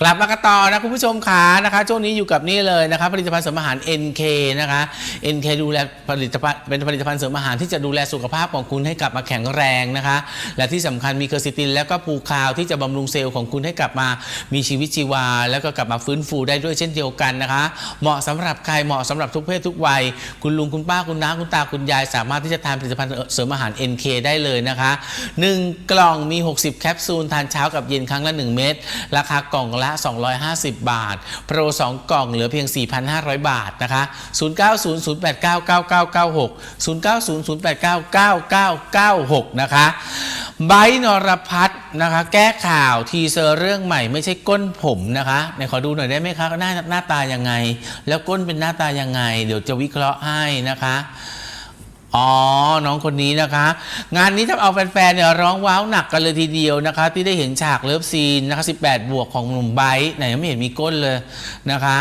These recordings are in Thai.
กลับมากันต่อนะคุณผู้ชมขานะคะช่วงนี้อยู่กับนี่เลยนะคะผลิตภัณฑ์เสริมอาหาร NK นะคะ NK ดูแลผลิตภัณฑ์เป็นผลิตภัณฑ์เสริมอาหารที่จะดูแลสุขภาพของคุณให้กลับมาแข็งแรงนะคะ และที่สำคัญมีเคอร์ซิติน แล้วก็ปูคาวที่จะบำรุงเซลล์ของคุณให้กลับมามีชีวิตชีวา แล้วก็กลับมาฟื้นฟูได้ด้วยเช่นเดียวกันนะคะ เหมาะสำหรับใครเหมาะสำหรับทุกเพศทุกวัย คุณลุงคุณป้าคุณน้าคุณตาคุณยาย สามารถที่จะทานผลิตภัณฑ์เสริมอาหาร NK ได้เลยนะคะหนึ่งกล่องมี 60 แคปซูลทานเช้ากับเย็นครั้งละ 1 เม็ดราคากล่องละ250 บาท โปร 2 กล่องเหลือเพียง 4,500 บาทนะคะ 0900899996 0900899996 นะคะไบนรพัฒน์นะคะ แก้ข่าวทีเซอร์เรื่องใหม่ไม่ใช่ก้นผมนะคะไหนขอดูหน่อยได้ไหมคะหน้าหน้าตายังไง แล้วก้นเป็นหน้าตายังไง เดี๋ยวจะวิเคราะห์ให้นะคะ อ๋อ น้องคนนี้นะคะ งานนี้ทำเอาแฟนๆเนี่ยร้องว้าวหนักกันเลยทีเดียวนะคะ ที่ได้เห็นฉากเลิฟซีนนะคะ 18 บวกของหนุ่มไบร์ทไหนไม่เห็นมีก้นเลยนะคะ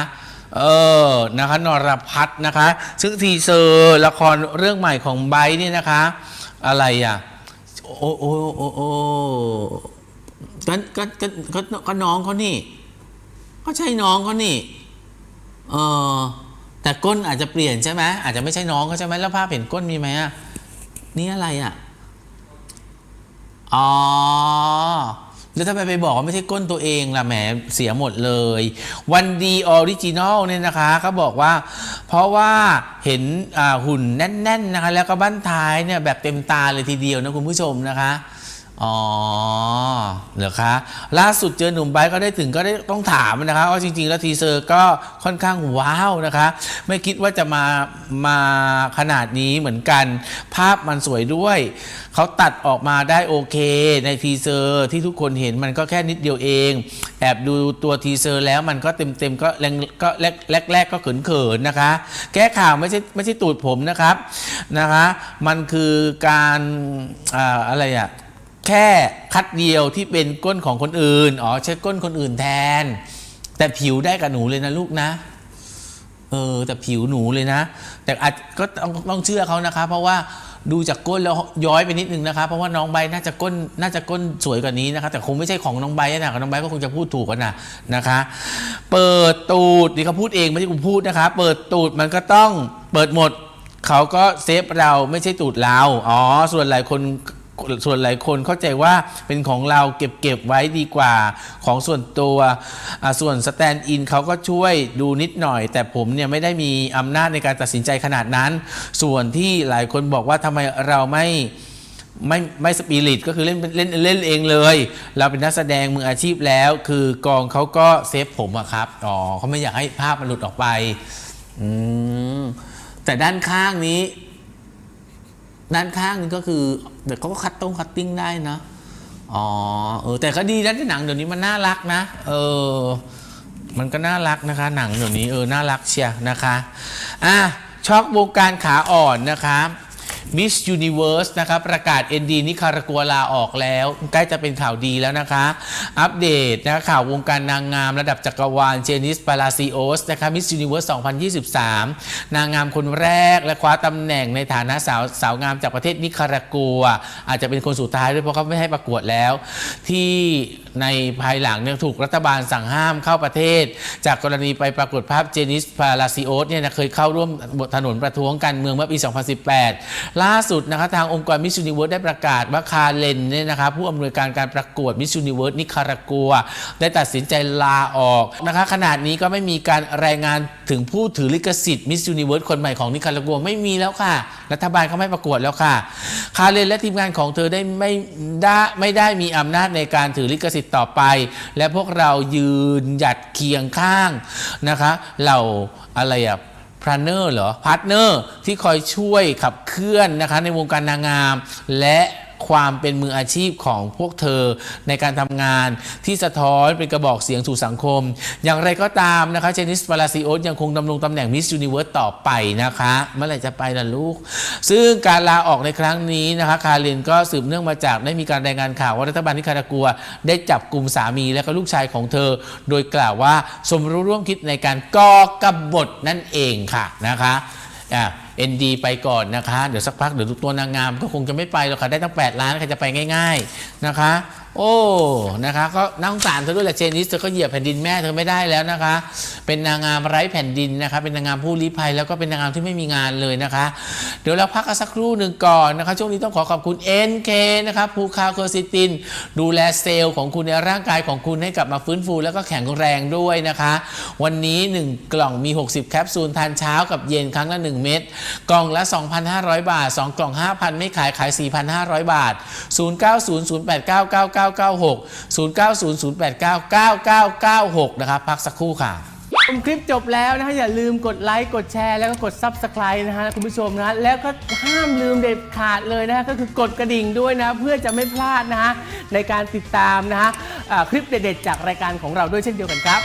เออ นะคะ นรพัฒน์นะคะ ซึ่งทีเซอร์ละครเรื่องใหม่ของไบร์เนี่ยนะคะ อะไรอะ โอ้โอ้โอ้โอ้ก็ก็ก็ก็ก็น้องเขานี่ ก็ใช่น้องเขานี่ เออ แต่ก้นอาจจะเปลี่ยนใช่ไหมอาจจะไม่ใช่น้องเขาใช่ไหมแล้วภาพเห็นก้นมีไหมอะนี่อะไรอะอ๋อแล้วทำไมไปบอกว่าไม่ใช่ก้นตัวเองล่ะแหมเสียหมดเลย วันดีออริจินอลเนี่ยนะคะเขาบอกว่า เพราะว่าเห็นหุ่นแน่น ๆ นะคะ แล้วก็บั้นท้ายเนี่ยแบบเต็มตาเลยทีเดียวนะคุณผู้ชมนะคะ อ๋อเหรอคะล่าสุดเจอหนุ่มไบร์ทก็ได้ถึงก็ได้ต้องถามนะคะว่าจริง ๆ แล้วทีเซอร์ก็ค่อนข้างว้าวนะคะ ไม่คิดว่าจะมามาขนาดนี้เหมือนกัน ภาพมันสวยด้วย เขาตัดออกมาได้โอเค ในทีเซอร์ที่ทุกคนเห็นมันก็แค่นิดเดียวเอง แอบดูตัวทีเซอร์แล้วมันก็เต็มๆก็แรงก็แรกแรกๆก็เขินๆนะคะ แก้ข่าวไม่ใช่ไม่ใช่ตูดผมนะครับนะคะ มันคือการอ่าอะไรอะ แค่คัดเดียวที่เป็นก้นของคนอื่น อ๋อ ใช้ก้นคนอื่นแทน แต่ผิวได้กับหนูเลยนะลูกนะ เออ แต่ผิวหนูเลยนะ แต่อาจก็ต้องต้องเชื่อเขานะคะ เพราะว่าดูจากก้นแล้วย้อยไปนิดนึงนะคะ เพราะว่าน้องใบน่าจะก้นน่าจะก้นสวยกว่านี้นะคะ แต่คงไม่ใช่ของน้องใบนะของน้องใบก็คงจะพูดถูกกันนะนะคะ เปิดตูดนี่เขาพูดเองไม่ใช่กูพูดนะคะ เปิดตูดมันก็ต้องเปิดหมดเขาก็เซฟเราไม่ใช่ตูดเรา อ๋อ ส่วนหลายคน ส่วนหลายคนเข้าใจว่าเป็นของเราเก็บเก็บไว้ดีกว่าของส่วนตัวส่วนสแตนด์อินเขาก็ช่วยดูนิดหน่อย แต่ผมเนี่ยไม่ได้มีอำนาจในการตัดสินใจขนาดนั้น ส่วนที่หลายคนบอกว่าทำไมเราไม่ไม่ไม่สปิริตก็คือเล่นเล่นเล่นเองเลย เราเป็นนักแสดงมืออาชีพแล้ว คือกองเขาก็เซฟผมอะครับอ๋อเขาไม่อยากให้ภาพมันหลุดออกไปอืมแต่ด้านข้างนี้ ด้านข้างนี่ก็คือเดี๋ยวเขาก็คัดต้งคัตติ้งได้นะอ๋อเออแต่ก็ดีนะที่หนังเดี๋ยวนี้มันน่ารักนะ เออ มันก็น่ารักนะคะ หนังเดี๋ยวนี้เออน่ารักเชียร์นะคะอะช็อกวงการขาอ่อนนะคะ Miss Universe นะครับประกาศ ND นิคารากัวลาออกแล้ว ใกล้จะเป็นข่าวดีแล้วนะคะ อัปเดตนะข่าววงการนางงามระดับจักรวาลเจนิสปาลาซิโอสนะคะ Miss Universe 2023 นางงามคนแรกและคว้าตำแหน่งในฐานะสาวสาวงามจากประเทศนิคารากัว อาจจะเป็นคนสุดท้ายด้วยเพราะเขาไม่ให้ประกวดแล้ว ที่ในภายหลังเนี่ยถูกรัฐบาลสั่งห้ามเข้าประเทศ จากกรณีไปปรากฏภาพเจนิสปาลาซิโอสเนี่ยนะเคยเข้าร่วมถนนประท้วงการเมืองเมื่อปี 2018ล่าสุดนะคะทางองค์กรมิส s u นิเวิร์สได้ประกาศว่าคาเลนเนี่ยนะคะผู้อำนวยการการประกวดมิส s u นิเวิร์สนิคารากัว ได้ตัดสินใจลาออกนะคะขนาดนี้ก็ไม่มีการรายงานถึงผู้ถือลิขสิทธิ์มิส s u นิเวิร์สคนใหม่ของนิคารากัวไม่มีแล้วค่ะ รัฐบาลเขาไม่ประกวดแล้วค่ะ คาเลนและทีมงานของเธอได้ไม่ได้ไม่ได้มีอำนาจในการถือลิขสิทธิ์ต่อไป และพวกเรายืนหยัดเคียงข้างนะคะเหล่าอะไรอะ พาร์เนอร์เหรอพาร์ทเนอร์ที่คอยช่วยขับเคลื่อนนะคะในวงการนางงาม และ ความเป็นมืออาชีพของพวกเธอในการทำงานที่สะท้อนเป็นกระบอกเสียงสู่สังคม อย่างไรก็ตามนะคะเจนิสปาลาซิโอสยังคงดำรงตำแหน่งมิส s u นิเวิร์สต่อไปนะคะ เมื่อไหร่จะไปล่ะลูก ซึ่งการลาออกในครั้งนี้นะคะคารินก็สืบเนื่องมาจากได้มีการรายงานข่าวว่ารัฐบาลนิคารากัว ได้จับกลุ่มสามีและก็ลูกชายของเธอ โดยกล่าวว่าสมรู้ร่วมคิดในการก่อกบฏนั่นเองค่ะนะคะอ่ เอ็นดีไปก่อนนะคะ เดี๋ยวสักพักเดี๋ยวตัวนางงามก็คงจะไม่ไปหรอกค่ะได้ตั้ง 8 ล้านใครจะไปง่าย ๆนะคะ โอ้นะคะก็น่าสงสารเธอด้วยแหละเจนิสเธอก็เหยียบแผ่นดินแม่เธอไม่ได้แล้วนะคะ เป็นนางงามไร้แผ่นดินนะคะ เป็นนางงามผู้ลี้ภัยแล้วก็เป็นนางงามที่ไม่มีงานเลยนะคะ เดี๋ยวเราพักกันสักครู่หนึ่งก่อนนะคะ ช่วงนี้ต้องขอขอบคุณ NK นะคะภูคาเคอร์ซิติน ดูแลเซลล์ของคุณในร่างกายของคุณให้กลับมาฟื้นฟู แล้วก็แข็งแรงด้วยนะคะ วันนี้ 1 กล่องมี 60 แคปซูลทานเช้ากับเย็นครั้งละ 1 เม็ดกล่องละ 2,500 บาท 2 กล่อง 5,000 ไม่ขายขาย 4,500 บาท0996 090 089 9996 นะครับพักสักครู่ค่ะชมคลิปจบแล้วนะฮะอย่าลืมกดไลค์กดแชร์แล้วก็กด Subscribe นะฮะคุณผู้ชมนะแล้วก็ห้ามลืมเด็ดขาดเลยนะฮะก็คือกดกระดิ่งด้วยนะ เพื่อจะไม่พลาดนะฮะในการติดตามนะฮะคลิปเด็ดๆจากรายการของเราด้วยเช่นเดียวกันครับ